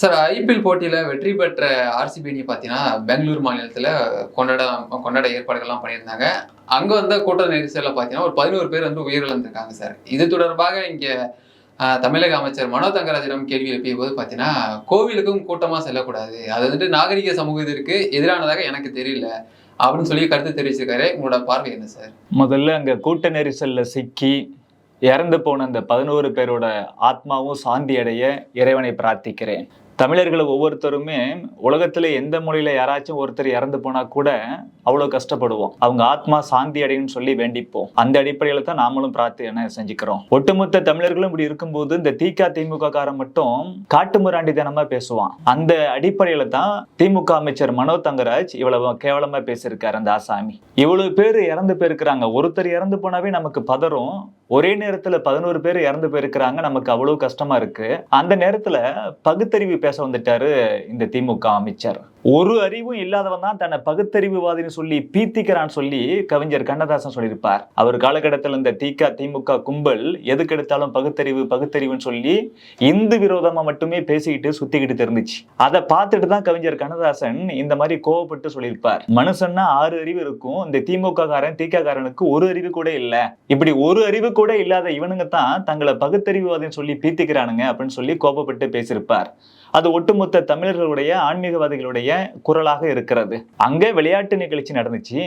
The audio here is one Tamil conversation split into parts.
சார் ஐபிஎல் போட்டியில் வெற்றி பெற்ற ஆர்சிபி பார்த்தீங்கன்னா பெங்களூர் மாநிலத்தில் கொண்டாட கொண்டாட ஏற்பாடுகள்லாம் பண்ணியிருந்தாங்க. அங்கே வந்த கூட்ட நெரிசலில் பார்த்தீங்கன்னா ஒரு பதினோரு பேர் வந்து உயிரிழந்திருக்காங்க சார். இது தொடர்பாக இங்கே தமிழக அமைச்சர் மனோ தங்கராஜிடம் கேள்வி எழுப்பிய போது பார்த்தீங்கன்னா கோவிலுக்கும் கூட்டமாக செல்லக்கூடாது. அது வந்துட்டு நாகரிக சமூகத்திற்கு எதிரானதாக எனக்கு தெரியல. அப்படின்னு சொல்லி கருத்து தெரிவிச்சிருக்காரு. உங்களோட பார்வை என்ன சார்? முதல்ல அங்கே கூட்ட நெரிசலில் சிக்கி இறந்து போன அந்த பதினோரு பேரோட ஆத்மாவும் சாந்தி அடைய இறைவனை பிரார்த்திக்கிறேன். தமிழர்களை ஒவ்வொருத்தருமே உலகத்துல எந்த மொழியில யாராச்சும் ஒருத்தர் இறந்து போனா கூட அவ்வளவு கஷ்டப்படுவோம். அவங்க ஆத்மா சாந்தி அடையும் சொல்லி வேண்டிப்போம். அந்த அடிப்படையில தான் நாமளும் பிரார்த்தனை செஞ்சுக்கிறோம். ஒட்டுமொத்த தமிழர்களும் இப்படி இருக்கும்போது இந்த திக திமுக காரன் மட்டும் காட்டு முராண்டித்தனமா பேசுவான். அந்த அடிப்படையில தான் திமுக அமைச்சர் மனோ தங்கராஜ் இவ்வளவு கேவலமா பேசியிருக்காரு அந்த ஆசாமி. இவ்வளவு பேர் இறந்து போயிருக்கிறாங்க. ஒருத்தர் இறந்து போனாவே நமக்கு பதறும். ஒரே நேரத்துல பதினோரு பேர் இறந்து போயிருக்கிறாங்க. நமக்கு அவ்வளவு கஷ்டமா இருக்கு. அந்த நேரத்துல பகுத்தறிவு பேச வந்துட்டாரு இந்த திமுக அமைச்சர். ஒரு அறிவும் இல்லாதவன் தான் தன்னை பகுத்தறிவுவாதின்னு சொல்லி பீத்திக்கிறான் சொல்லி கவிஞர் கண்ணதாசன் சொல்லியிருப்பார். அவர் காலகட்டத்தில் இந்த திக திமுக கும்பல் எதுக்கு எடுத்தாலும் பகுத்தறிவு பகுத்தறிவுன்னு சொல்லி இந்து விரோதமா மட்டுமே பேசிக்கிட்டு சுத்திக்கிட்டு தெரிஞ்சிச்சு அதை பார்த்துட்டு தான் கவிஞர் கண்ணதாசன் இந்த மாதிரி கோவப்பட்டு சொல்லியிருப்பார். மனுஷன்னா ஆறு அறிவு இருக்கும். இந்த திமுக காரன் திக காரனுக்கு ஒரு அறிவு கூட இல்லை. இப்படி ஒரு அறிவு கூட இல்லாத இவனுங்க தான் தங்களை பகுத்தறிவுவாதின்னு சொல்லி பீத்திக்கிறானுங்க அப்படின்னு சொல்லி கோபப்பட்டு பேசியிருப்பார். அது ஒட்டுமொத்த தமிழர்களுடைய ஆன்மீகவாதிகளுடைய குரலாக இருக்கிறது. அங்கே விளையாட்டு நிகழ்ச்சி நடந்துச்சு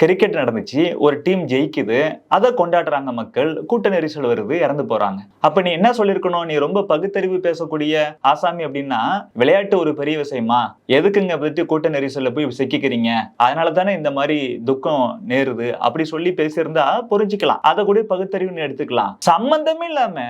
கிரிக்கெட் நடந்துச்சு ஒரு டீம் ஜெயிக்குது அதை கொண்டாடுறாங்க மக்கள் கூட்ட நெரிசல் வருது இறந்து போறாங்க. அப்ப நீ என்ன சொல்லிருக்கணும் நீ ரொம்ப பகுத்தறிவு பேசக்கூடிய ஆசாமி அப்படின்னா விளையாட்டு ஒரு பெரிய விஷயமா? எதுக்குங்க பத்தி கூட்ட நெரிசல்ல போய் சிக்கிக்கிறீங்க? அதனால தானே இந்த மாதிரி துக்கம் நேருது. அப்படி சொல்லி பேசியிருந்தா புரிஞ்சுக்கலாம். அதை கூட பகுத்தறிவுன்னு எடுத்துக்கலாம். சம்பந்தமே இல்லாம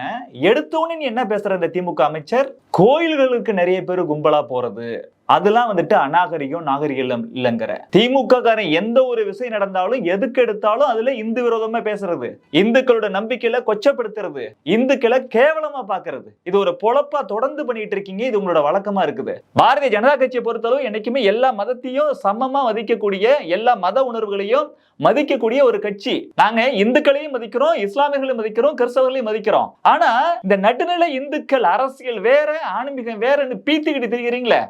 எடுத்தோன்னு நீ என்ன பேசுற இந்த திமுக அமைச்சர்? கோயில்களுக்கு நிறைய பேர் கும்பலா போறது. அதெல்லாம் வந்துட்டு அநாகரிகம் நாகரிகம் இல்லைங்கிற. திமுக காரன் எந்த ஒரு விஷயம் நடந்தாலும் எதுக்கு எடுத்தாலும் அதுல இந்து விரோதமா பேசுறது. இந்துக்களோட நம்பிக்கையில கொச்சப்படுத்துறது. இந்துக்களை கேவலமா பாக்குறது. இது ஒரு பொழப்பா தொடர்ந்து பண்ணிட்டு இருக்கீங்க. இது உங்களோட வழக்கமா இருக்குது. பாரதிய ஜனதா கட்சியை பொறுத்தளவு என்னைக்குமே எல்லா மதத்தையும் சமமா மதிக்கக்கூடிய எல்லா மத உணர்வுகளையும் மதிக்கக்கூடிய ஒரு கட்சி. நாங்க இந்துக்களையும் மதிக்கிறோம் இஸ்லாமியர்களையும் மதிக்கிறோம் கிறிஸ்தவர்களையும் மதிக்கிறோம். ஆனா இந்த நடுநிலை இந்துக்கள் அரசியல் வேற ஆன்மீகம் வேறன்னு பீத்திக்கிட்டு தெரியுறீங்களே.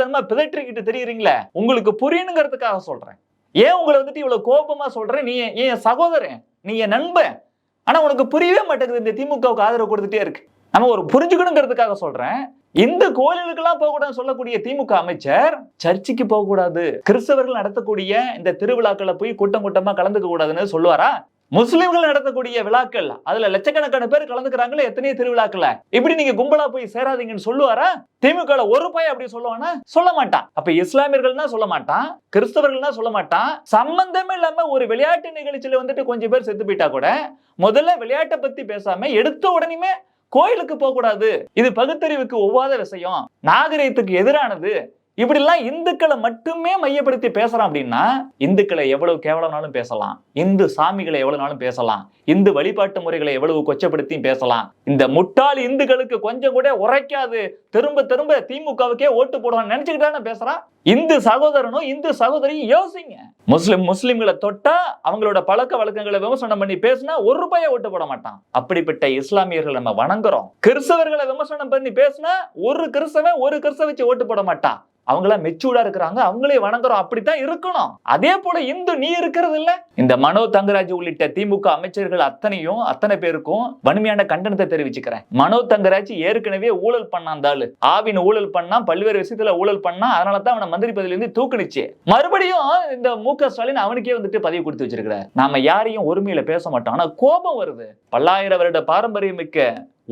முட்டாள்தனமா பிதற்றிக்கிட்டு தெரியுறீங்களே? உங்களுக்கு புரியணுங்கிறதுக்காக சொல்றேன். ஏன் உங்களை வந்துட்டு இவ்வளவு கோபமா சொல்றேன்? நீ என் சகோதரன். நீ என் நண்பன். ஆனா உனக்கு புரியவே மாட்டேங்குது இந்த திமுகவுக்கு ஆதரவு கொடுத்துட்டே இருக்கு. நம்ம ஒரு புரிஞ்சுக்கணுங்கிறதுக்காக சொல்றேன். இந்த கோயில்களுக்கெல்லாம் போகக்கூடாதுன்னு சொல்லக்கூடிய திமுக அமைச்சர் சர்ச்சுக்கு போகக்கூடாது. கிறிஸ்தவர்கள் நடத்தக்கூடிய இந்த திருவிழாக்களை போய் கூட்டம் கூட்டமா கலந்துக்க கூடாதுன்னு சொல்லுவாரா? முஸ்லிம்கள் நடத்தக்கூடிய விழாக்கள் அதுல லட்சக்கணக்கான பேர் கலந்துக்கிறாங்களே எத்தனையோ திருவிழாக்கள்ல. இப்படி நீங்க கும்பலா போய் சேராதீங்கன்னு சொல்லுவாரா? திமுக ஒரு பையன் அப்படி சொல்லுவானா சொல்ல மாட்டான். அப்ப இஸ்லாமியர்கள்னா சொல்ல மாட்டான் கிறிஸ்தவர்கள்னா சொல்ல மாட்டான். சம்பந்தமே இல்லாம ஒரு விளையாட்டு நிகழ்ச்சியில வந்துட்டு கொஞ்சம் பேர் செத்து போயிட்டா கூட முதல்ல விளையாட்டை பத்தி பேசாம எடுத்த உடனேமே கோயிலுக்கு போக கூடாது இது பகுத்தறிவுக்கு ஒவ்வாத விஷயம். நாகரீகத்துக்கு எதிரானது. இப்படிலாம் இந்துக்களை மட்டுமே மையப்படுத்தி பேசுறான் அப்படின்னா இந்துக்களை எவ்வளவு கேவலம்னாலும் பேசலாம். இந்து சாமிகளை எவ்வளவுனாலும் பேசலாம். இந்து வழிபாட்டு முறைகளை எவ்வளவு கொச்சப்படுத்தியும் பேசலாம். இந்த முட்டாள் இந்துக்களுக்கு கொஞ்சம் கூட உரைக்காது. திரும்ப திரும்ப திமுகவுக்கே ஓட்டு போடுவான்னு நினைச்சுக்கிட்டானே பேசுறான்? இந்து சகோதரனும் இந்து சகோதரியும் யோசிங்க. முஸ்லிம் முஸ்லிம்களை தொட்டா அவங்களோட பழக்க வழக்கங்களை விமர்சனம் பண்ணி பேசினா ஒரு ரூபாயை ஓட்டு போட மாட்டான். அப்படிப்பட்ட இஸ்லாமியர்கள் நம்ம வணங்குறோம். கிறிஸ்தவர்களை விமர்சனம் பண்ணி பேசினா ஒரு கிறிஸ்தவன் ஒரு கிறிஸ்தவ வச்சு ஓட்டு போட மாட்டான். அவங்களாம் மெச்சூர்டா இருக்கிறாங்க அவங்களே வணங்குறோம் அப்படித்தான் இருக்கணும். அதே போல இந்து நீ இருக்கிறது இல்ல. இந்த மனோ தங்கராஜ் உள்ளிட்ட திமுக அமைச்சர்கள் அத்தனையும் அத்தனை பேருக்கும் வன்மையான கண்டனத்தை தெரிவிச்சுக்கிறேன். மனோ தங்கராஜ் ஏற்கனவே ஊழல் பண்ணான் தாளு. ஆவின் ஊழல் பண்ணா பல்வேறு விஷயத்துல ஊழல் பண்ணா அதனால தான் அவனை மந்திரி பதவியில இருந்து தூக்குனுச்சு. மறுபடியும் இந்த மு க ஸ்டாலின் அவனுக்கே வந்துட்டு பதவி கொடுத்து வச்சிருக்கிறார். நாம யாரையும் ஒருமையில பேச மாட்டோம். ஆனா கோபம் வருது. பல்லாயிரம் வருட பாரம்பரியம் மிக்க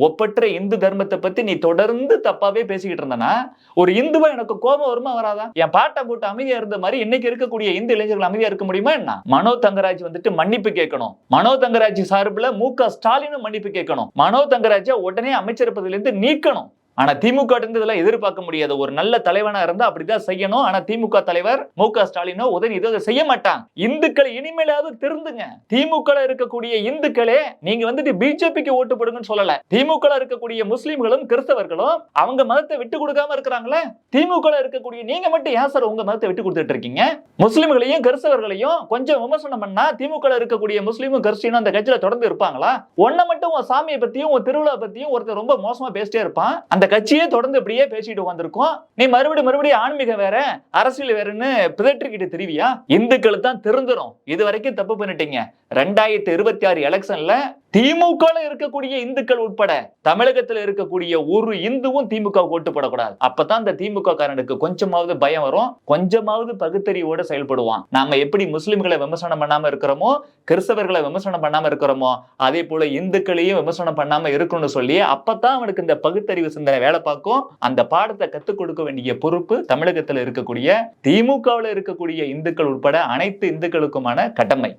ஒப்பற்ற இந்து தர்மத்தை பத்தி நீ தொடர்ந்து தப்பாவே பேசிக்கிட்டு இருந்தனா? ஒரு இந்துவா எனக்கு கோபம் வருமா வராதா? என் பாட்டை போட்டு அமைதியா இருந்த மாதிரி இன்னைக்கு இருக்கக்கூடிய இந்து இளைஞர்கள் அமைதியா இருக்க முடியுமா என்ன? மனோ தங்கராஜ் வந்துட்டு மன்னிப்பு கேட்கணும். மனோ தங்கராஜ் சார்பில் மு க ஸ்டாலினும் மன்னிப்பு கேட்கணும். மனோ தங்கராஜை உடனே அமைச்சர் பதவியிலிருந்து நீக்கணும். ஆனா திமுக இருந்து இதெல்லாம் எதிர்பார்க்க முடியாது. ஒரு நல்ல தலைவனா இருந்தா அப்படிதான் செய்யணும். ஆனா திமுக தலைவர் மு க ஸ்டாலினோ உதயநிதி அதை செய்ய மாட்டாங்க. இந்துக்களை இனிமேலாவது திருந்துங்க. திமுக இருக்கக்கூடிய இந்துக்களே நீங்க வந்துட்டு பிஜேபிக்கு ஓட்டு போடுங்கன்னு சொல்லல. திமுக இருக்கக்கூடிய முஸ்லிம்களும் கிறிஸ்தவர்களும் அவங்க மதத்தை விட்டு கொடுக்காம இருக்கிறாங்களே. திமுக இருக்கக்கூடிய நீங்க மட்டும் ஏன் சார் உங்க மதத்தை விட்டு கொடுத்துட்டு இருக்கீங்க? முஸ்லிம்களையும் கிறிஸ்தவர்களையும் கொஞ்சம் விமர்சனம் பண்ணா திமுக இருக்கக்கூடிய முஸ்லீமும் கிறிஸ்டினும் அந்த கட்சியில தொடர்ந்து இருப்பாங்களா? ஒன்ன மட்டும் உன் சாமியை பத்தியும் உன் திருவிழா பத்தியும் ஒருத்தர் ரொம்ப மோசமா பேசிட்டே இருப்பான். அந்த கட்சியே தொடர்ந்து இப்படியே பேசிட்டு உட்காந்துருக்கோம் நீ மறுபடியும் மறுபடியும் ஆன்மீகம் வேற அரசியல் வேறன்னு பிதற்றிக்கிட்டு தெரிவியா? இந்துக்கள் தான் திருந்துரும். இது வரைக்கும் தப்பு பண்ணிட்டீங்க. ரெண்டாயிரத்தி இருபத்தி ஆறு எலெக்ஷன்ல திமுக இருக்கக்கூடிய இந்துக்கள் உட்பட தமிழகத்துல இருக்கக்கூடிய ஒரு இந்துவும் திமுக ஓட்டு போடக்கூடாது. அப்பதான் இந்த திமுக காரனுக்கு கொஞ்சமாவது பயம் வரும். கொஞ்சமாவது பகுத்தறிவோட செயல்படுவான். நாம எப்படி முஸ்லிம்களை விமர்சனம் பண்ணாம இருக்கிறோமோ கிறிஸ்தவர்களை விமர்சனம் பண்ணாம இருக்கிறோமோ அதே போல இந்துக்களையும் விமர்சனம் பண்ணாம இருக்கணும்னு சொல்லி அப்பதான் அவனுக்கு இந்த பகுத்தறிவு சிந்தனை வேலை பார்க்கும் அந்த பாடத்தை கத்துக் கொடுக்க வேண்டிய பொறுப்பு தமிழகத்தில் இருக்கக்கூடிய திமுகவில் இருக்கக்கூடிய இந்துக்கள் உட்பட அனைத்து இந்துக்களுக்குமான கடமை.